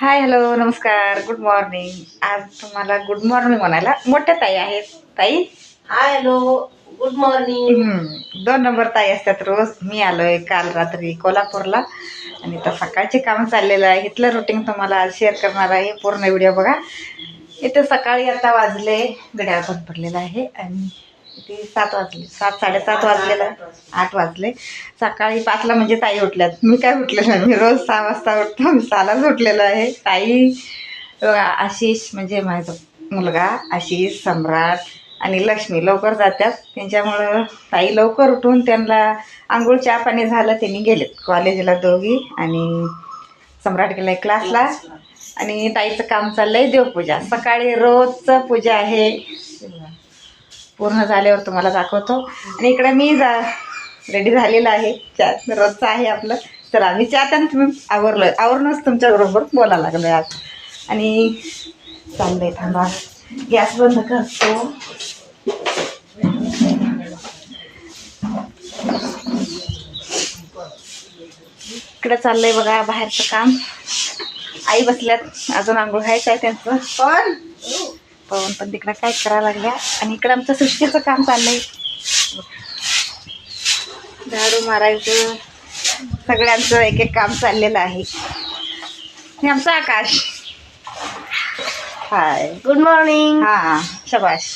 हाय hello नमस्कार good morning आज तुम्हाला गुड मॉर्निंग म्हणायला मोठ्या ताई आहेत. ताई? हाय हॅलो गुड मॉर्निंग हम्म, दोन नंबर ताई असतात रोज. मी आलोय काल रात्री कोल्हापूरला. आणि आता सकाळचे काम चाललेलं आहे. इथलं रुटीन तुम्हाला आज शेअर करणार आहे. पूर्ण व्हिडिओ बघा. इथे सकाळी आता वाजले. गड्या बंद पडलेला आहे. आणि किती सात वाजले. सात साडेसात वाजलेला. आठ वाजले. सकाळी पाचला म्हणजे ताई उठल्यात. मी काय उठलेलं मी रोज सहा वाजता उठतो. मी सहालाच उठलेलो आहे. ताई आशिष म्हणजे माझा मुलगा आशिष सम्राट आणि लक्ष्मी लवकर जातात. त्यांच्यामुळं ताई लवकर उठून त्यांना आंघोळ चहा पाणी झालं. त्यांनी गेलेत कॉलेजला दोघी आणि सम्राट गेलाय क्लासला. आणि ताईचं काम चाललंय देवपूजा. सकाळी रोजचं पूजा आहे. पूर्ण झाल्यावर तुम्हाला दाखवतो. आणि इकडे मी जा रेडी झालेलं आहे. चहा रोजचं आहे आपलं. तर आम्ही चहा त्यानं तुम्ही आवरलं आवरूनच तुमच्याबरोबर बोलायला लागलो आज. आणि चाललंय थांबा. गॅस बंद करतो. इकडे चाललंय बघा बाहेरचं काम. आई बसल्यात. अजून आंघोळ घ्यायचं आहे त्यांचं. पण पवन पण तिकडं काय करायला लागल्या? आणि इकडं आमचं सृष्टीचं काम चाललंय. झाडू मारायचं. सगळ्यांचं एक एक काम चाललेलं आहे. हे आमचं आकाश. हाय. गुड मॉर्निंग हा शबाश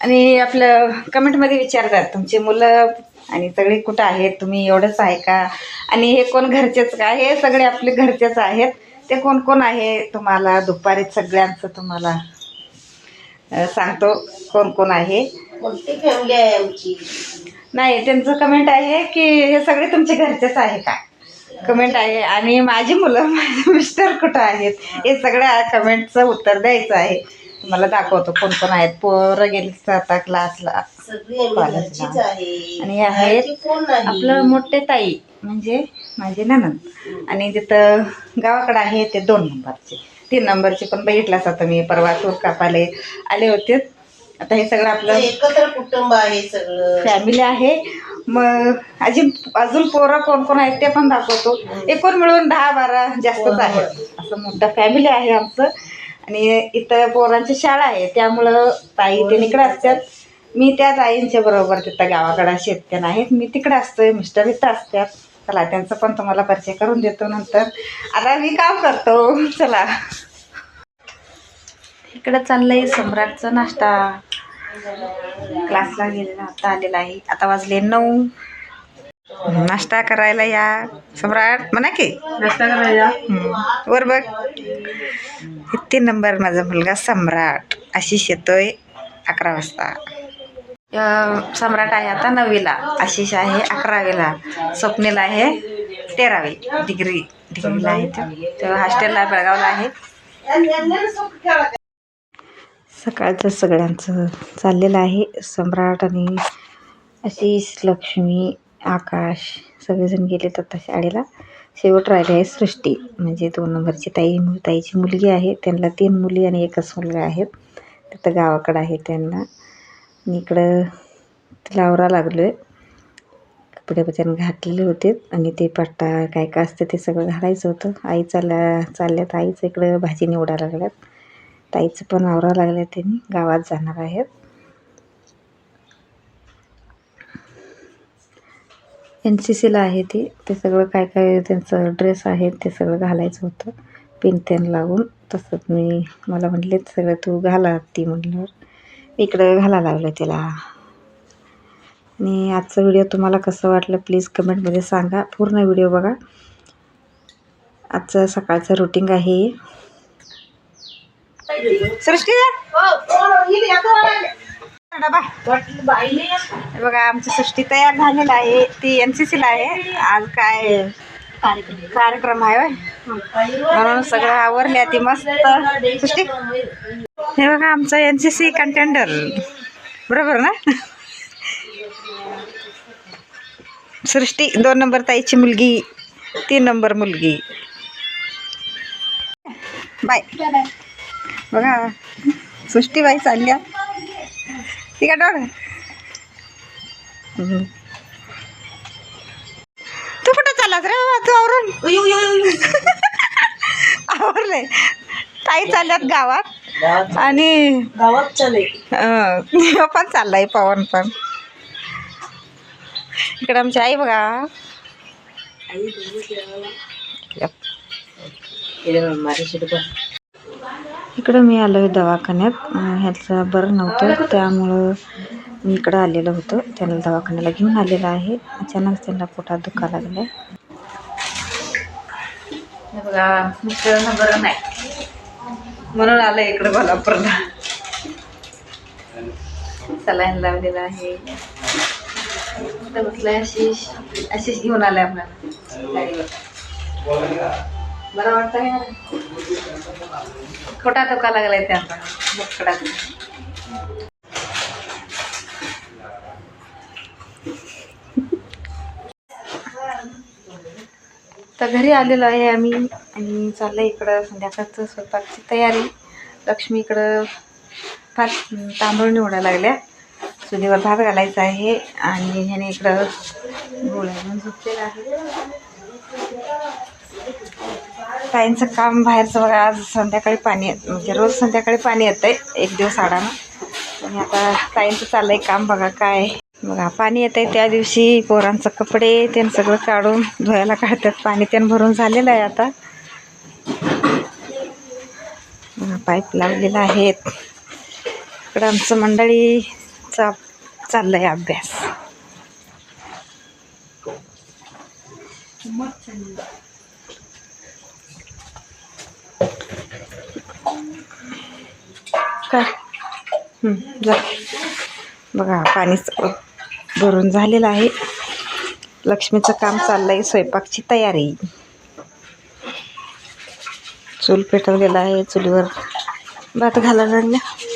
आणि आपलं कमेंटमध्ये विचारतात तुमची मुलं आणि सगळे कुठं आहेत? तुम्ही एवढंच आहे का? आणि हे कोण घरचेच का? हे सगळे आपले घरचेच आहेत. ते कोण कोण आहे तुम्हाला? दुपारी सगळ्यांचं तुम्हाला सांगतो कोण कोण आहे. कोणती फॅमिली आहे आमची? नाही त्यांचं कमेंट आहे की हे सगळे तुमचे घरचेच आहे का? कमेंट आहे. आणि माझी मुलं माझे मिस्टर कुठं आहेत? हे सगळ्या कमेंटचं उत्तर द्यायचं आहे. तुम्हाला दाखवतो कोण कोण आहेत. पोरं गेली आता क्लासला कॉलेजला. आणि हे आहेत आपलं मोठे ताई म्हणजे माझे ननंद आणि तिथं गावाकडे आहे ते दोन नंबरचे. तीन नंबरचे पण बघितलाच आता मी परवा तूर कापाले आले होते. आता हे सगळं आपलं एकत्र कुटुंब आहे सगळं. फॅमिली आहे. मग अजून अजून पोरं कोण कोण आहेत ते पण दाखवतो. एकूण मिळून दहा बारा जास्तच आहेत. असं मोठं फॅमिली आहे आमचं. आणि इथं पोरांची शाळा आहे त्यामुळं ताई ते इकडे असतात. मी त्या ताईंच्या बरोबर तिथं गावाकडं शेतकऱ्या आहेत मी तिकडे असतोय मिस्टर इथं असतात. चला त्यांचं पण तुम्हाला परिचय करून देतो नंतर. आता मी काम करतो. चला. इकडं चाललंय सम्राटचा नाश्ता. क्लासला गेलेला आता आलेला आहे. आता वाजले नऊ. नाश्ता करायला या. सम्राट म्हणा की. नाश्ता करायला. वर बघ. तीन नंबर माझा मुलगा सम्राट. आशिष येतोय अकरा वाजता. सम्राट आहे आता नववीला. आशिष आहे अकरावीला. स्वप्नील आहे तेरावी. डिग्री डिग्रीला आहे तो. तो हॉस्टेलला बेळगावला आहे. सकाळचं सगळ्यांचं चाललेलं आहे. सम्राट आणि आशिष लक्ष्मी आकाश सगळेजण गेलेत आता शाळेला शेवट राहिले आहे सृष्टी. म्हणजे दोन नंबरची ताई ताईची मुलगी आहे. त्यांना तीन मुली आणि एकच मुलगा आहेत तिथं गावाकडं आहे त्यांना. आणि इकडं तिला आवरा लागलो आहे कपडे वचन घातलेले होते आणि ते पट्टा काय काय असतं ते सगळं घालायचं होतं. आई चालल्या चालल्यात. आईचं इकडं भाजी निवडायला लागल्यात. ताईचं पण आवरा लागल्या त्यांनी. गावात जाणार आहेत. एन सी सीला आहे ती. ते सगळं काय काय त्यांचं ड्रेस आहे ते सगळं घालायचं होतं. पिन तेन लावून तसंच मी मला म्हटले सगळं तू घाला ती म्हटल्यावर. इकडं घाला लागलं तिला. आणि आजचा व्हिडिओ तुम्हाला कसं वाटलं प्लीज कमेंटमध्ये सांगा. पूर्ण व्हिडिओ बघा. आजचं सकाळचं रुटीन आहे. सृष्टी बघा आमची सृष्टी तयार झालेला आहे. ती एन सी सीला आहे. आज काय कार्यक्रम आहे म्हणून सगळं आवरल्या ती मस्त. सृष्टी? हे बघा आमचं एन सी सी कंटेंडर बरोबर ना? सृष्टी दोन नंबर ताईची मुलगी तीन नंबर मुलगी. बाय. बघा सृष्टीबाई चालल्या. ती का डोळ. चाललाच रे बाबा? तू आवरून? आवरले. ताई चालल्यात गावात. गावात आणि गावात चाले अं, ह्यो पण चाललाय पवन पण. इकडे आमची आई बघा. इकडं मी आलो आहे दवाखान्यात ह्याचं बरं नव्हतं त्यामुळं मी इकडं आलेलं होतं. त्याला दवाखान्याला घेऊन आलेलं आहे. अचानक त्यांना पोटात दुखा लागलं बघा मिस्टरांना बरं नाही. म्हणून आलं इकडं कोल्हापूरला. सलाईन लावलेला आहे. इथं आशिष आशिष घेऊन आलाय आपल्याला. बरं वाटतं का? खोटा धोका लागलाय त्यांना मुकडा. तर घरी आलेलो आहे आम्ही आणि चाललं इकडं संध्याकाळचं स्वयंपाकची तयारी. लक्ष्मी इकडं फार तांदूळ निवडायला लागल्या. चुलीवर भात घालायचा आहे आणि ह्याने इकडं गोळ्या घेऊन झोपलेला आहे. ताईंचं काम बाहेरचं बघा आज संध्याकाळी पाणी येत म्हणजे रोज संध्याकाळी पाणी येतं आहे एक दिवस आडानं. आणि आता ताईंचं चाललंय काम बघा काय. बघा पाणी येत आहे त्या दिवशी पोरांचं कपडे त्यानं सगळं काढून धुवायला काढतात. पाणी त्यानं भरून झालेलं आहे आता. पाईप लावलेला आहे. इकडं आमचं मंडळीचा चाललं आहे अभ्यास. जा बघा पाणी भरून झालेलं आहे. लक्ष्मीचं काम चाललंय स्वयंपाकची तयारी. चूल पेटवलेला आहे चुलीवर भात घालायला लागल्या